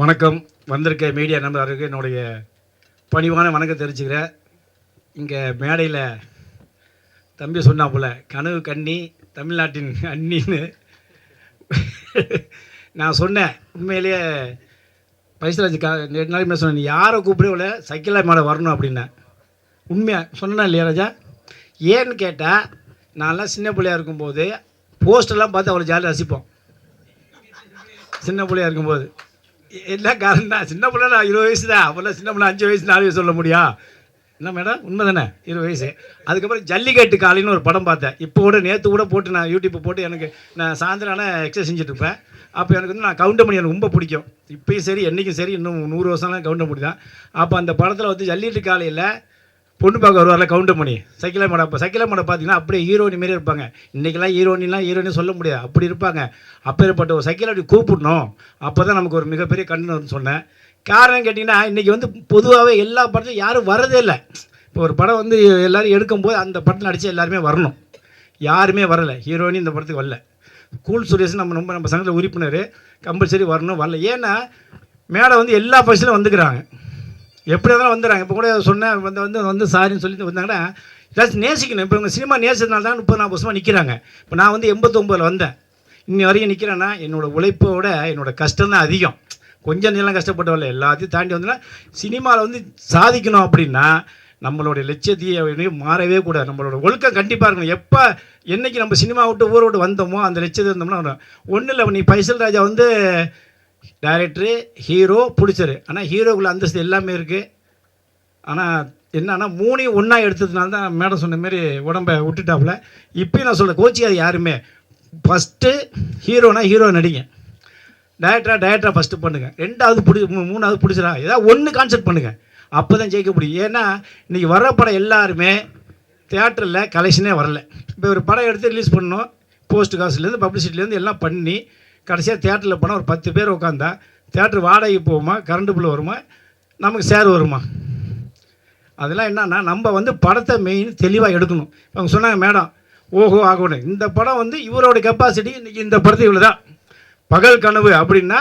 வணக்கம். வந்திருக்க மீடியா நண்பர்களுக்கு என்னுடைய பணிவான வணக்கம் தெரிஞ்சுக்கிறேன் இங்கே மேடையில் தம்பி சொன்னா போல கனவு கண்ணி தமிழ்நாட்டின் அண்ணின்னு. நான் சொன்னேன். உண்மையிலேயே பைசராஜ் கா ரெண்டு நாளைக்கு முன்னாடி சொன்னேன் நீ யாரை கூப்பிடவில்ல சைக்கிளா மேலே வரணும் அப்படின்னேன். உண்மையாக சொன்னேன் இல்லையா ராஜா? ஏன்னு கேட்டால் நான்லாம் சின்ன பிள்ளையாக இருக்கும்போது போஸ்டெல்லாம் பார்த்து அவ்வளோ ஜாலியாக ரசிப்போம். சின்ன பிள்ளையா இருக்கும்போது. என்ன காரணம்? தான் சின்ன பிள்ளை நான் இருபது வயசு தான். அப்போல்லாம் சின்ன பிள்ளை அஞ்சு வயசு நாலு வயசு சொல்ல முடியும் என்ன மேடம்? உண்மை தானே இருபது வயசு. அதுக்கப்புறம் ஜல்லிக்கட்டு காலின்னு ஒரு படம் பார்த்தேன். இப்போ கூட நேற்று கூட போட்டு நான் யூடியூப் போட்டு எனக்கு நான் சாயந்தரம் ஆனால் எக்ஸசைஸ் செஞ்சுட்டு இருப்பேன். அப்போ எனக்கு வந்து நான் கவுண்டமணி எனக்கு ரொம்ப பிடிக்கும். இப்பயும் சரி என்றைக்கும் சரி இன்னும் நூறு வருஷம்லாம் கவுண்டமணி தான் அப்போ அந்த படத்தில் வந்து ஜல்லிக்கட்டு காலையில் பொண்ணு பார்க்க வருவார்ல கவுண்டர் மணி சைக்கிளா மேடம் அப்போ சைக்கிளா மேடம் பார்த்தீங்கன்னா அப்படியே ஹீரோனி மாரி இருப்பாங்க. இன்றைக்கெல்லாம் ஹீரோனிலாம் ஹீரோனி சொல்ல முடியாது. அப்படி இருப்பாங்க. அப்பேற்பட்ட ஒரு சைக்கிளை அப்படி கூப்பிடணும். அப்போ தான் நமக்கு ஒரு மிகப்பெரிய கண்ணு சொன்னேன். காரணம் கேட்டிங்கன்னா இன்றைக்கி வந்து பொதுவாகவே எல்லா படத்துலையும் யாரும் வரதே இல்லை. இப்போ ஒரு படம் வந்து எல்லோரும் எடுக்கும்போது அந்த படத்தில் நடித்து எல்லாருமே வரணும். யாருமே வரலை. ஹீரோயினி இந்த படத்துக்கு வரல. கூல் சுரேஷ் நம்ம ரொம்ப நம்ம சங்கத்தில் உறுப்பினர். கம்பல்சரி வரணும். வரல. ஏன்னா மேடம் வந்து எல்லா ஃபங்க்ஷனும் வந்துக்கிறாங்க. எப்படி இருந்தாலும் வந்துடுறாங்க இப்போ கூட சொன்னேன் வந்து வந்து வந்து சாரின்னு சொல்லிட்டு வந்தாங்கன்னா ஏதாச்சும் நேசிக்கணும். இப்போ இவங்க சினிமா நேசிச்சதுனால தான் முப்பது நாற்பது வருஷமாக நிற்கிறாங்க இப்போ நான் வந்து எண்பத்தொம்பதில் வந்தேன். இன்னி வரைக்கும் நிற்கிறேன்னா என்னோட உழைப்போட என்னோட கஷ்டம் தான் அதிகம். கொஞ்சம் நீளம் கஷ்டப்பட்டவர்கள் எல்லாத்தையும் தாண்டி வந்தோன்னா சினிமாவில் வந்து சாதிக்கணும் அப்படின்னா நம்மளுடைய லட்சியத்தையே மாறவே கூடாது. நம்மளோட ஒழுக்கம் கண்டிப்பாக இருக்கணும். எப்போ என்றைக்கு நம்ம சினிமா விட்டு ஊரை விட்டு வந்தோமோ அந்த லட்சியத்தை இருந்தோம்னா ஒன்றும் இல்லை. நீ பைசல் ராஜா வந்து டைரக்டரு ஹீரோ பிடிச்சரு. ஆனால் ஹீரோக்குள்ள அந்தஸ்து எல்லாமே இருக்குது ஆனால் என்னன்னா மூணையும் ஒன்றா எடுத்ததுனால தான் மேடம் சொன்ன மாரி உடம்பை விட்டுட்டாப்புல. இப்போயும் நான் சொல்ல கோச்சிக்காது யாருமே. ஃபஸ்ட்டு ஹீரோனா ஹீரோ நடிங்க. டேரக்டராக டேரக்டராக ஃபஸ்ட்டு பண்ணுங்கள் ரெண்டாவது பிடி மூணாவது பிடிச்சிடா ஏதாவது ஒன்று கான்செப்ட் பண்ணுங்கள் அப்போ தான் ஜெயிக்க முடியும். ஏன்னா இன்றைக்கி வர்ற படம் எல்லாருமே தேட்டரில் கலெக்ஷனே வரல. இப்போ ஒரு படம் எடுத்து ரிலீஸ் பண்ணோம் போஸ்ட் காசுலேருந்து பப்ளிசிட்டிலேருந்து எல்லாம் பண்ணி கடைசியாக தேட்டரில் போனால் ஒரு பத்து பேர் உட்காந்தா தேட்டர் வாடகை போகுமா கரண்ட்டு பில் வருமா நமக்கு சேர் வருமா? அதெல்லாம் என்னன்னா நம்ம வந்து படத்தை மெயின் தெளிவாக எடுக்கணும். அவங்க சொன்னாங்க மேடம் ஓஹோ ஆகணும். இந்த படம் வந்து இவரோட கெப்பாசிட்டி இன்றைக்கி இந்த படத்தை இவ்வளோ தான் பகல் கனவு அப்படின்னா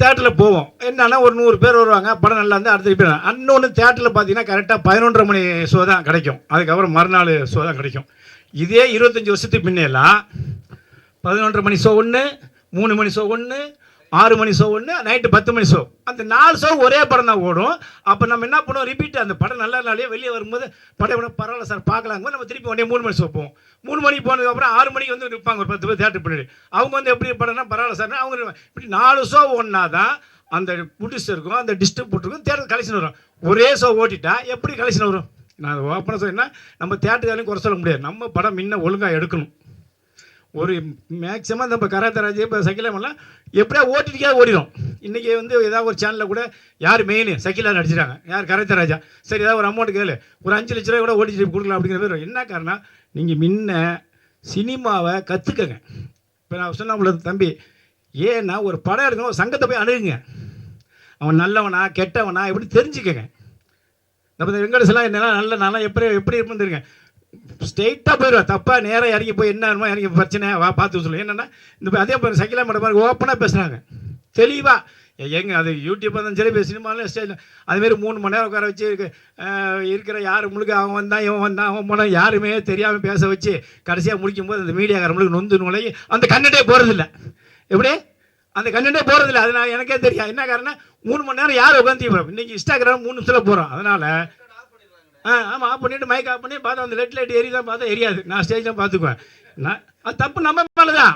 தேட்டரில் போவோம். என்னன்னா ஒரு நூறு பேர் வருவாங்க படம் நல்லா இருந்தால் அடுத்த பேர் அன்னொன்று தேட்டரில் பார்த்தீங்கன்னா கரெக்டாக பதினொன்றரை மணி ஷோ தான் கிடைக்கும். அதுக்கப்புறம் மறுநாள் ஷோ தான் கிடைக்கும். இதே இருபத்தஞ்சி வருஷத்துக்கு முன்னெல்லாம் பதினொன்றரை மணி ஷோ ஒன்று மூணு மணி ஷோ ஒன்று ஆறு மணி ஷோ ஒன்று நைட்டு பத்து மணி ஷோ அந்த நாலு ஷோ ஒரே படம் தான் ஓடும். அப்போ நம்ம என்ன பண்ணுவோம்? ரிப்பீட் அந்த படம் நல்ல நாளையே வெளியே வரும்போது படம் விட பரவாயில்ல சார் பார்க்கலாங்க. நம்ம திருப்பி உடனே மூணு மணி ஷோ போவோம். மூணு மணிக்கு போனதுக்கப்புறம் ஆறு மணிக்கு வந்து நிற்பாங்க ஒரு பத்து பேர் தேட்டர் பின்னாடி. அவங்க வந்து எப்படி படம்னா பரவாயில்ல சார் அவங்க இப்படி நாலு ஷோ ஒன்றா தான் அந்த ப்ரொடியூசருக்கும் அந்த டிஸ்ட்ரிபியூட்டருக்கும் தேட்டர் கலெக்ஷன் வரும். ஒரே ஷோ ஓட்டிட்டா எப்படி கலெக்ஷன் வரும்? நான் ஓப்பனாக சொன்னா நம்ம தேட்டருக்காலையும் குறை சொல்ல முடியாது. நம்ம படம் முன்ன ஒழுங்காக எடுக்கணும். ஒரு மேக்ஸிமம் நம்ம கராத்தராஜ் இப்போ சக்கிலாமெல்லாம் எப்படியா ஓட்டிட்டுக்கே ஓடிடும் இன்றைக்கி வந்து ஏதாவது ஒரு சேனலில் கூட யார் மெயின் சக்கிலா நடிச்சிட்டாங்க யார் கராத்தராஜா சரி ஏதாவது ஒரு அமௌண்ட் கேளு. ஒரு அஞ்சு லட்ச ரூபா கூட ஓட்டிட்டு கொடுக்கலாம் அப்படிங்கிற மாதிரி என்ன காரணம் நீங்கள் முன்ன சினிமாவை கற்றுக்கங்க இப்போ நான் சொன்ன உங்களுக்கு தம்பி ஏன்னா ஒரு படம் எடுக்கணும் ஒரு சங்கத்தை போய் அணுகுங்க. அவன் நல்லவனா கெட்டவனா எப்படி தெரிஞ்சுக்கங்க. நம்ம இந்த வெங்கடேசெல்லாம் என்னெல்லாம் நல்ல நல்லா எப்படி எப்படி இருந்துருங்க ஸ்ட்ரெயிட்டாக போயிடுவேன் தப்பாக நேராக இறங்கி போய் என்ன இறங்கி பிரச்சனை வா பார்த்து சொல்லுவேன் என்னென்னா இந்த அதே மாதிரி சைக்கிளாக மேடம் மாதிரி ஓப்பனாக பேசுகிறாங்க தெளிவாக எங்க அது யூடியூப் இருந்தாலும் சரி சினிமாலும் சினிமாவில் அதுமாரி மூணு மணி நேரம் உட்கார வச்சு இருக்கு, இருக்கிற யார் முழுக்க அவன் வந்தான் இவன் வந்தான் அவன் போனால் யாருமே தெரியாமல் பேச வச்சு கடைசியாக முடிக்கும் போது அந்த மீடியாக்காரங்களுக்கு நொந்து நுழைய அந்த கண்ணிட்டே போகிறதில்ல எப்படி? அந்த கண்ணிட்டே போகிறதில்ல அது நான் எனக்கே தெரியும் என்ன காரணம் மூணு மணி நேரம் யார் உட்காந்து இன்னைக்கு இன்ஸ்டாகிராம் மூணு நிமிஷத்தில் போகிறோம் அதனால் ஆ ஆமாம் ஆஃப் பண்ணிவிட்டு மைக் ஆஃப் பண்ணி பார்த்தா அந்த லெட் லைட் எரியுதான் பார்த்தா எரியாது. நான் ஸ்டேஜ் தான் பார்த்துக்குவேன். நான் அது தப்பு நம்ம மேலே தான்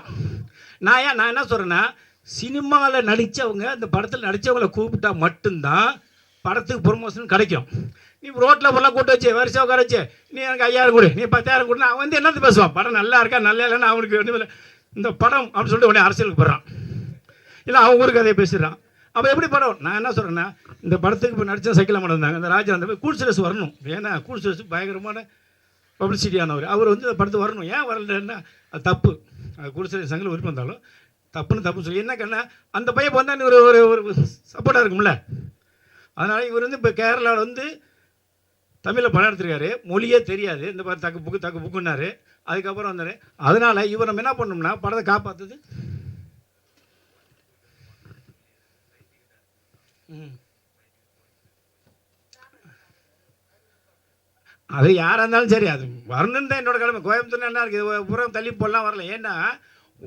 நான் ஏன் நான் என்ன சொல்கிறேன்னா சினிமாவில் நடித்தவங்க அந்த படத்தில் நடித்தவங்களை கூப்பிட்டா மட்டும்தான் படத்துக்கு ப்ரொமோஷன் கிடைக்கும். நீ ரோட்டில் ஃபுல்லாக கூப்பிட்டு வச்சு வரிசை உட்கார வச்சு நீ எனக்கு ஐயாயிரம் கொடு நீ பத்தாயிரம் கொடுனா அவன் வந்து என்னது பேசுவான்? படம் நல்லா இருக்கா நல்லா இல்லைன்னு அவனுக்கு ஒண்ணுமே இல்லை. இந்த படம் அப்படின்னு சொல்லிட்டு உடனே அரசியலுக்கு போகிறான் இல்லை அவன் ஊருக்கு கதையை பேசிடுறான். அப்போ எப்படி படம்? நான் என்ன சொல்கிறேன்னா இந்த படத்துக்கு இப்போ நடித்த சைக்கிள் அம்மன் இருந்தாங்க இந்த ராஜா அந்த கூல் வரணும். ஏன்னா கூல்சிலஸ் பயங்கரமான பப்ளிசிட்டியானவர் அவர் வந்து இந்த படத்துக்கு வரணும். ஏன் வரலன்னா அது தப்பு. அது கூல் சங்கில் விருப்பம் இருந்தாலும் தப்புன்னு தப்பு சொல்லி. என்ன கண்ணா அந்த பையன் இப்போ வந்தா ஒரு ஒரு ஒரு சப்போர்ட்டாக இருக்கும்ல? அதனால் இவர் வந்து இப்போ கேரளாவில் வந்து தமிழில் படம் எடுத்திருக்காரு. மொழியே தெரியாது. இந்த மாதிரி தக்கு புக்கு தக்கு புக்குன்னாரு. அதுக்கப்புறம் வந்தார். அதனால் இவர் நம்ம என்ன பண்ணோம்னா படத்தை காப்பாற்றுது அது யாராக இருந்தாலும் சரி அது வரணுன்னு தான் என்னோட கிழமை கோயம்புத்தூர் என்ன இருக்குது இது புறம் தள்ளி போடலாம் வரல. ஏன்னா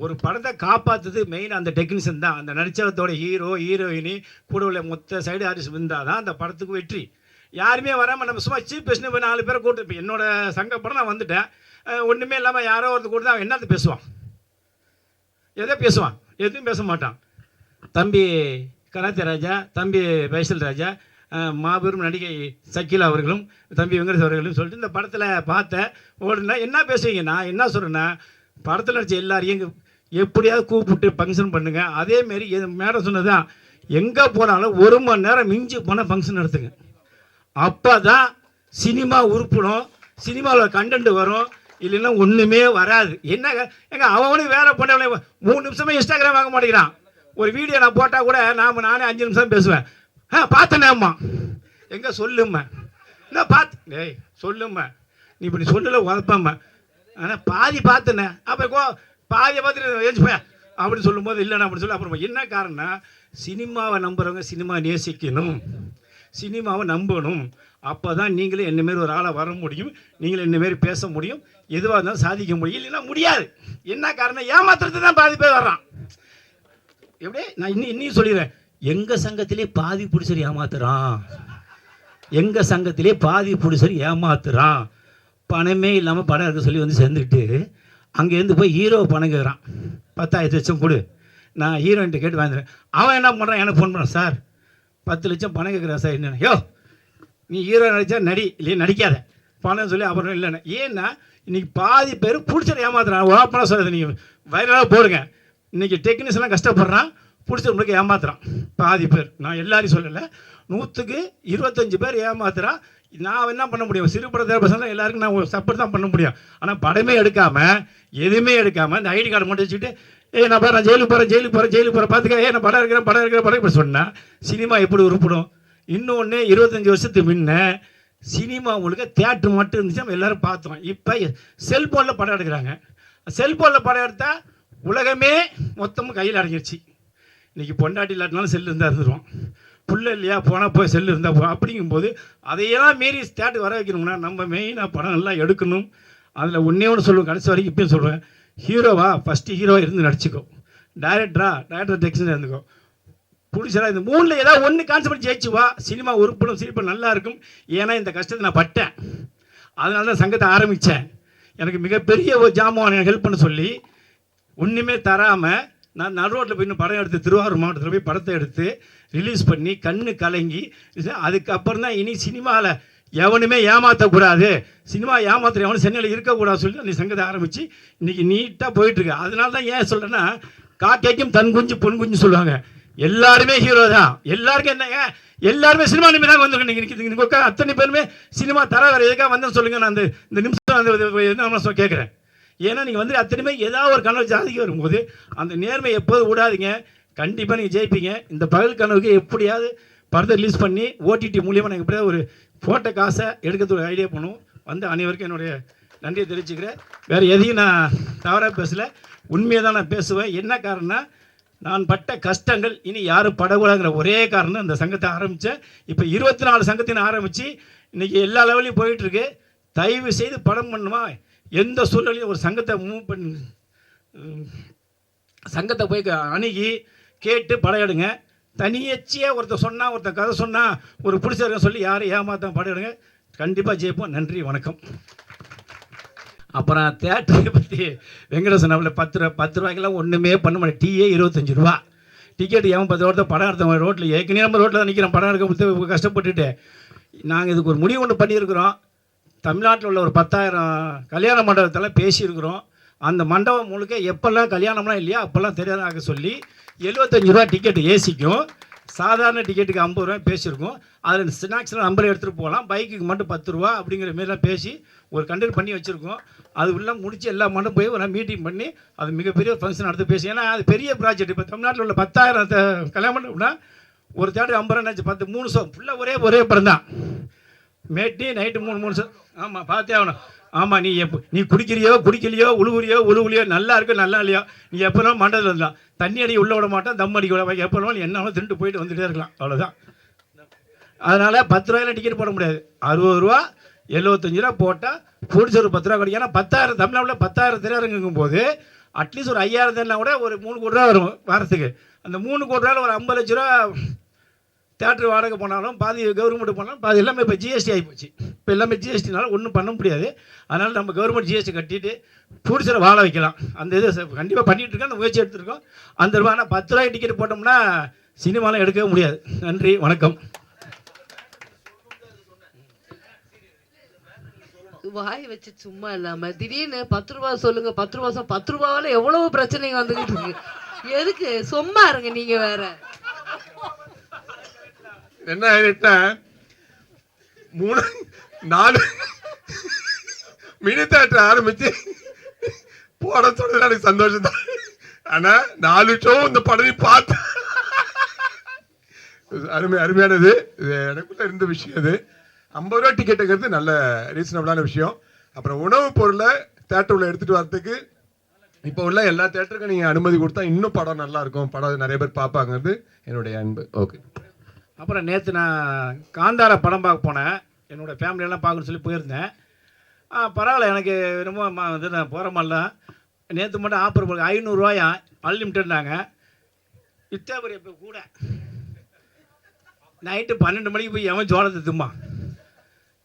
ஒரு படத்தை காப்பாற்றுது மெயின் அந்த டெக்னீஷியன் தான். அந்த நடிச்சவத்தோட ஹீரோ ஹீரோயினி கூட உள்ள மொத்த சைடு ஆர்டிஸ்ட் இருந்தால் தான் அந்த படத்துக்கு வெற்றி. யாருமே வராமல் நம்ம சும்மா சீப் பேசினு போய் நாலு பேரை கூட்டு இப்போ என்னோட சங்க படம் நான் வந்துட்டேன். ஒன்றுமே இல்லாமல் யாரோ ஒருத்தர் கூட அவன் என்னது பேசுவான்? எதை பேசுவான்? எதுவும் பேச மாட்டான். தம்பி கராத்தே ராஜா தம்பி வைசல் ராஜா மாபெரும் நடிகை சக்கிலா அவர்களும் தம்பி வெங்கடேஷ் அவர்களும் சொல்லிட்டு இந்த படத்தில் பார்த்தேன் ஓடுனா என்ன பேசுவீங்க? நான் என்ன சொல்கிறேன்னா படத்தில் நடித்த எல்லாரையும் எப்படியாவது கூப்பிட்டு ஃபங்க்ஷன் பண்ணுங்கள் அதேமாரி மேடம் சொன்னதான் எங்கே போனாலும் ஒரு மணி நேரம் மிஞ்சி போனால் ஃபங்க்ஷன் நடத்துங்க. அப்போ தான் சினிமா உருப்படும் சினிமாவில் கண்டென்ட் வரும் இல்லைன்னா ஒன்றுமே வராது. என்னங்க? எங்கள் அவனும் வேலை பண்ணவனே மூணு நிமிஷமே இன்ஸ்டாகிராம் வாங்க மாட்டேங்கிறான். ஒரு வீடியோ நான் போட்டால் கூட நாம் நானே அஞ்சு நிமிஷம் பேசுவேன். ஆ பார்த்தனேம்மா எங்கே சொல்லும்மா? என்ன பார்த்து டேய் சொல்லும்மா. நீ இப்படி சொல்லல உதப்பம்மா. ஆனால் பாதி பார்த்தனே. அப்போ கோ பாதியை பார்த்துட்டு ஏஞ்சி போய் அப்படின்னு சொல்லும்போது இல்லைண்ணா அப்படின்னு சொல்லி அப்புறம் என்ன காரணம்னா சினிமாவை நம்புகிறவங்க சினிமா நேசிக்கணும். சினிமாவை நம்பணும். அப்போ தான் நீங்களும் என்ன மாரி ஒரு ஆளாக வர முடியும். நீங்களும் என்னமாரி பேச முடியும். எதுவாக இருந்தாலும் சாதிக்க முடியும். இல்லைன்னா முடியாது. என்ன காரணம் ஏமாத்துறது தான் பாதி பேர் வர்றான். எப்படி நான் இன்னும் இன்னும் சொல்லிடுறேன். எங்கள் சங்கத்திலே பாதி பிடிச்சர் ஏமாத்துறான். எங்கள் சங்கத்திலே பாதி பிடிச்சர் ஏமாத்துறான். பணமே இல்லாமல் படம் இருக்க சொல்லி வந்து சேர்ந்துக்கிட்டு அங்கேருந்து போய் ஹீரோ பணம் கேட்குறான் பத்தாயிரத்து லட்சம் கொடு. நான் ஹீரோயின்ட்ட கேட்டு வாங்கிடுறேன். அவன் என்ன பண்ணுறான் எனக்கு ஃபோன் பண்ணுறான் சார் பத்து லட்சம் பணம் கேட்குறான் சார். என்ன யோ நீ ஹீரோ நடித்தா நடி இல்லையே நடிக்காத. பணம் சொல்லி அப்புறம் இல்லைண்ணே ஏன்னா இன்றைக்கி பாதி பேர் பிடிச்சத ஏமாத்துறான். ஓப்பனாக சொல்லுது நீங்கள் வைரலாக போடுங்க. இன்னைக்கு டெக்னீஷியன்லாம் கஷ்டப்படுறான் பிடிச்சவங்களுக்கு ஏமாத்துறான். பாதி பேர். நான் எல்லாரையும் சொல்லலை. நூற்றுக்கு இருபத்தஞ்சு பேர் ஏமாத்துறான் நான் என்ன பண்ண முடியும்? சிறுபட படத்தை எல்லாருக்கும் நான் சப்போர்ட் தான் பண்ண முடியும். ஆனால் படமே எடுக்காமல் எதுவுமே எடுக்காமல் இந்த ஐடி கார்டு மட்டும் வச்சுக்கிட்டு ஏ நான் பாரு நான் ஜெயிலுக்கு போகிறேன் ஜெயிலுக்கு போகிறேன் ஜெயிலுக்கு போகிறேன் பார்த்துக்க ஏ நான் படம் இருக்கிறேன் படம் இருக்கிறேன் படம் இப்படி சொன்னேன் சினிமா எப்படி உருப்படும்? இன்னொன்று இருபத்தஞ்சி வருஷத்துக்கு முன்ன சினிமா உங்களுக்கு தேட்டர் மட்டும் இருந்துச்சு நம்ம எல்லோரும் பார்த்தோம். இப்போ செல்ஃபோனில் படம் எடுக்கிறாங்க. செல்ஃபோனில் படம் எடுத்தால் உலகமே மொத்தமும் கையில் அடங்கிடுச்சு இன்றைக்கி பொண்டாட்டி இல்லாட்டினாலும் செல்லு இருந்தால் இருந்துருவோம் புள்ள இல்லையா போனால் போய் செல்லு இருந்தால் போ அப்படிங்கும்போது அதையெல்லாம் மீறி தேட்டர் வர வைக்கணும்னா நம்ம மெயினாக படம் நல்லா எடுக்கணும். அதில் ஒன்றே ஒன்று சொல்லுவேன் கடைசி வரைக்கும் இப்பயும் சொல்லுவேன். ஹீரோவா ஃபஸ்ட்டு ஹீரோ இருந்து நடிச்சுக்கோ. டைரக்டரா டைரக்டர் டெக்ஷன் இருந்துக்கோ. பிடிச்சா இந்த மூணில் ஏதாவது ஒன்று கான்செப்ட் ஜெயிச்சு வா. சினிமா உருப்படும் சிரிப்பு நல்லா இருக்கும். ஏன்னா இந்த கஷ்டத்தை நான் பட்டேன். அதனால தான் சங்கத்தை ஆரம்பித்தேன் எனக்கு மிகப்பெரிய ஒரு ஜாமான் எனக்கு ஹெல்ப் பண்ண சொல்லி ஒன்றுமே தராமல் நான் நடு ரோட்டில் போய் படம் எடுத்து திருவாரூர் மாவட்டத்தில் போய் படத்தை எடுத்து ரிலீஸ் பண்ணி கண்ணு கலங்கி அதுக்கப்புறம் தான் இனி சினிமாவில் எவனுமே ஏமாற்றக்கூடாது சினிமா ஏமாத்துற எவனும் சென்னையில் இருக்கக்கூடாது சொல்லி அந்த சங்கத்தை ஆரம்பித்து இன்றைக்கி நீட்டாக போயிட்டுருக்கு. அதனால தான் ஏன் சொல்கிறேன்னா காக்கைக்கும் தன் குஞ்சு பொன் குஞ்சு சொல்லுவாங்க. எல்லாருமே ஹீரோ தான். எல்லாருக்கும் என்னங்க எல்லாருமே சினிமா நிமிடம் தான் வந்திருக்கேன். அத்தனை பேருமே சினிமா தர வேறு எதுக்காக வந்தேன்னு சொல்லுங்கள் நான் அந்த இந்த நிமிஷம் அந்த கேட்குறேன். ஏன்னா நீங்கள் வந்து அத்தனை ஏதாவது ஒரு கனவு ஜாதிக்கு வரும்போது அந்த நேர்மை எப்போதும் விடாதீங்க. கண்டிப்பாக நீங்கள் ஜெயிப்பீங்க. இந்த பகல் கனவுக்கு எப்படியாவது படத்தை ரிலீஸ் பண்ணி ஓடிடி மூலியமாக நாங்கள் எப்படியாவது ஒரு ஃபோட்டோ காசை எடுக்கிறதுக்கு ஒரு ஐடியா பண்ணுவோம் வந்து அனைவருக்கும் என்னுடைய நன்றியை தெரிவிச்சுக்கிறேன். வேறு எதையும் நான் தவறாக பேசலை. உண்மையை தான் நான் பேசுவேன். என்ன காரணம்னா நான் பட்ட கஷ்டங்கள் இனி யாரும் படக்கூடாதுங்கிற ஒரே காரணம் இந்த சங்கத்தை ஆரம்பித்தேன் இப்போ இருபத்தி நாலு சங்கத்தின் ஆரம்பித்து இன்றைக்கி எல்லா லெவலையும் போயிட்டுருக்கு தயவு செய்து படம் பண்ணுமா? எந்த சூழ்நிலையும் ஒரு சங்கத்தை மூவ் பண்ணி சங்கத்தை போய் அணுகி கேட்டு படையிடுங்க. தனியச்சியாக ஒருத்தர் சொன்னால் ஒருத்தர் கதை சொன்னால் ஒரு பிடிச்சவங்க சொல்லி யாரும் ஏமாத்தான் படையிடுங்க. கண்டிப்பாக ஜெயிப்போம். நன்றி வணக்கம். அப்புறம் தேட்டரை பற்றி வெங்கடேசன் அவளை பத்து ரூபா பத்து ரூபாய்க்கெல்லாம் ஒன்றுமே பண்ண முடியாது டீயே இருபத்தஞ்சி ரூபா. டிக்கெட் ஏன் பத்து ரூபா படம் எடுத்தவங்க ரோட்டில் ஏற்கனவே நம்ம ரோட்டில் நிற்கிறோம் படம் எடுக்க கஷ்டப்பட்டுட்டு. நாங்கள் இதுக்கு ஒரு முடிவு ஒன்று பண்ணியிருக்கிறோம். தமிழ்நாட்டில் உள்ள ஒரு பத்தாயிரம் கல்யாண மண்டபத்தில் பேசியிருக்கிறோம். அந்த மண்டபம் முழுக்க எப்போல்லாம் கல்யாணம்லாம் இல்லையா அப்போல்லாம் தெரியாதாக சொல்லி எழுபத்தஞ்சு ரூபா டிக்கெட் ஏசிக்கும். சாதாரண டிக்கெட்டுக்கு ஐம்பது ரூபா பேசியிருக்கோம். அதில் ஸ்நாக்ஸ்லாம் நம்பர் எடுத்துகிட்டு போகலாம். பைக்குக்கு மட்டும் பத்து ரூபா அப்படிங்கிற மாரிலாம் பேசி ஒரு கண்டெக்ட் பண்ணி வச்சுருக்கோம். அது உள்ள முடிச்சு எல்லா மண்டும் போய் ஒரு மீட்டிங் பண்ணி அது மிகப்பெரிய ஃபங்க்ஷன் நடத்தி பேசி. ஏன்னா அது பெரிய ப்ராஜெக்ட் இப்போ தமிழ்நாட்டில் உள்ள பத்தாயிரம் கல்யாணம் கல்யாண மண்டபம்னா ஒரு தேட்டர் ஐம்பது ரூபா பத்து மூணு ஷோ ஃபுல்லாக ஒரே ஒரே படம் தான். மேட்டி நைட்டு மூணு மூணு ஆமாம் பார்த்தே ஆகணும். ஆமாம் நீ எப்போ நீ குடிக்கிறியோ குடிக்கலையோ உழுகுறியோ உழுவுலையோ நல்லா இருக்கு நல்லா இல்லையோ நீ எப்போனாலும் மண்டல இருந்தான் தண்ணி அடி உள்ளே விட மாட்டோம் தம் அடிக்க விட எப்போ எப்போனாலும் என்னாலும் திண்டு போயிட்டு வந்துகிட்டே இருக்கலாம். அவ்வளோதான் அதனால் பத்து ரூபாயில டிக்கெட் போட முடியாது. அறுபது ரூபா எழுபத்தஞ்சு ரூபா போட்டால் பிடிச்ச ஒரு பத்து ரூபா கிடைக்கும் ஏன்னா பத்தாயிரம் தமிழ்நாட்டில் பத்தாயிரம் திரையரங்குங்கும் போது அட்லீஸ்ட் ஒரு ஐயாயிரம் தேனா கூட ஒரு மூணு கோடி ரூபா வரும் வாரத்துக்கு. அந்த மூணு கோடி ரூபாயில் ஒரு ஐம்பது லட்ச ரூபா தேட்டர் வாடகை போனாலும் பாதி கவர்மெண்ட் போனாலும் பாதி எல்லாமே இப்போ ஜிஎஸ்டி ஆகிப்போச்சு இப்போ எல்லாமே ஜிஎஸ்டினால ஒன்றும் பண்ண முடியாது. அதனால் நம்ம கவர்மெண்ட் ஜிஎஸ்டி கட்டிட்டு பிடிச்சல வாழ வைக்கலாம். அந்த இது கண்டிப்பாக பண்ணிகிட்டு இருக்கோம் அந்த முயற்சி எடுத்திருக்கோம். அந்த ரூபா ஆனால் பத்து ரூபாய் டிக்கெட் போட்டோம்னா சினிமாலாம் எடுக்கவே முடியாது. நன்றி வணக்கம். வாய் வச்சு சும்மா இல்லாம திடீர்னு பத்து ரூபா சொல்லுங்க பத்து ரூபா சொல் பத்து ரூபாவால எவ்வளவு பிரச்சனைங்க வந்துகிட்டு இருக்கு? எதுக்கு? சும்மா இருங்க நீங்க வேற. என்ன ஆயிட்டா? மூணு நாலு மினி தேட்டர் ஆரம்பிச்சு போட சொன்னது எனக்கு சந்தோஷம் தான் ஆனா நாலு ஷோ இந்த படத்தை பார்த்து அருமை அருமையானது. இது எனக்குள்ள இருந்த விஷயம் அது ஐம்பது ரூபா டிக்கெட்டுங்கிறது நல்ல ரீசனபிளான விஷயம். அப்புறம் உணவுப் பொருளை தேட்டருள்ள எடுத்துட்டு வரத்துக்கு இப்போ உள்ள எல்லா தேட்டருக்கும் நீங்கள் அனுமதி கொடுத்தா இன்னும் படம் நல்லா இருக்கும். படம் நிறைய பேர் பார்ப்பாங்கிறது என்னுடைய அன்பு. ஓகே அப்புறம் நேற்று நான் காந்தார படம் பார்க்க போனேன். என்னோடய ஃபேமிலியெல்லாம் பார்க்கணும்னு சொல்லி போயிருந்தேன். ஆ, பரவாயில்ல எனக்கு ரொம்ப ம- இது நான் போகிற மாதிரிலாம் நேற்று மட்டும் ஆஃபர் போடுங்க ஐநூறுரூவாயா அன்லிமிட்டட்னாங்க இத்தாபுரி இப்போ கூட. நைட்டு பன்னெண்டு மணிக்கு போய் எவன் சோளத்தை தும்மா?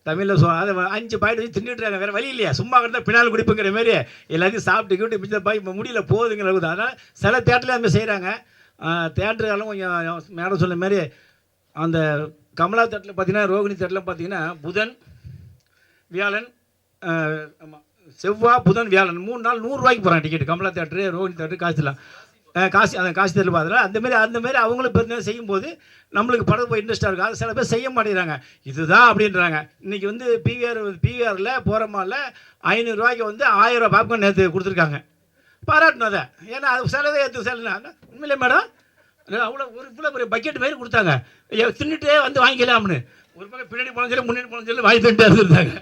தமிழில் சோ அதை அஞ்சு பாயிண்ட் வச்சு தின்னுட்டுறாங்க வேறு வழி இல்லையா? சும்மா கிட்ட பின்னால் குடிப்புங்கிற மாதிரி. எல்லாத்தையும் சாப்பிட்டு கிட்டு மிச்சம் பாய் இப்போ முடியல போகுதுங்கிற அதனால் சில தேட்டரில் அந்த செய்கிறாங்க தேட்டருக்காலும் கொஞ்சம் மேடம் சொன்ன மாதிரி அந்த கமலா தட்டில் பார்த்தீங்கன்னா ரோகிணி தட்டில் பார்த்தீங்கன்னா புதன் வியாழன் ஆமாம் செவ்வாய் புதன் வியாழன் மூணு நாள் நூறுரூவாய்க்கு போகிறாங்க ticket Kamala theatre Rohini theatre காசுலாம். அஹ் காசு அந்த காசு தேட்டரில் பார்த்தா அந்த அந்தமாரி அவங்களும் பெருமையாக செய்யும்போது நம்மளுக்கு படம் போய் இன்ட்ரெஸ்ட்டாக இருக்கும். அது சில பேர் செய்ய மாட்டேங்கிறாங்க. இதுதான் அப்படின்றாங்க. இன்றைக்கி வந்து பிவிஆர் பிவிஆரில் போகிறமால ஐநூறுரூவாய்க்கு வந்து ஆயிரம் ரூபா பாப்கார்ன் நேற்று கொடுத்துருக்காங்க. பாராட்டணும் அதை. ஏன்னா அது செலவே ஏற்று செலவு உண்மையிலே மேடம் அவ்வளோ ஒரு இவ்வளோ ஒரு பக்கெட் மாரி கொடுத்தாங்க. ஐயா, தின்னுட்டே வந்து வாங்கிக்கலாம்னு. ஒரு பக்கம் பின்னாடி போனாலும் சொல்லி முன்னாடி போனாலும் சொல்லி வாங்கி தின்ட்டு இருந்தாங்க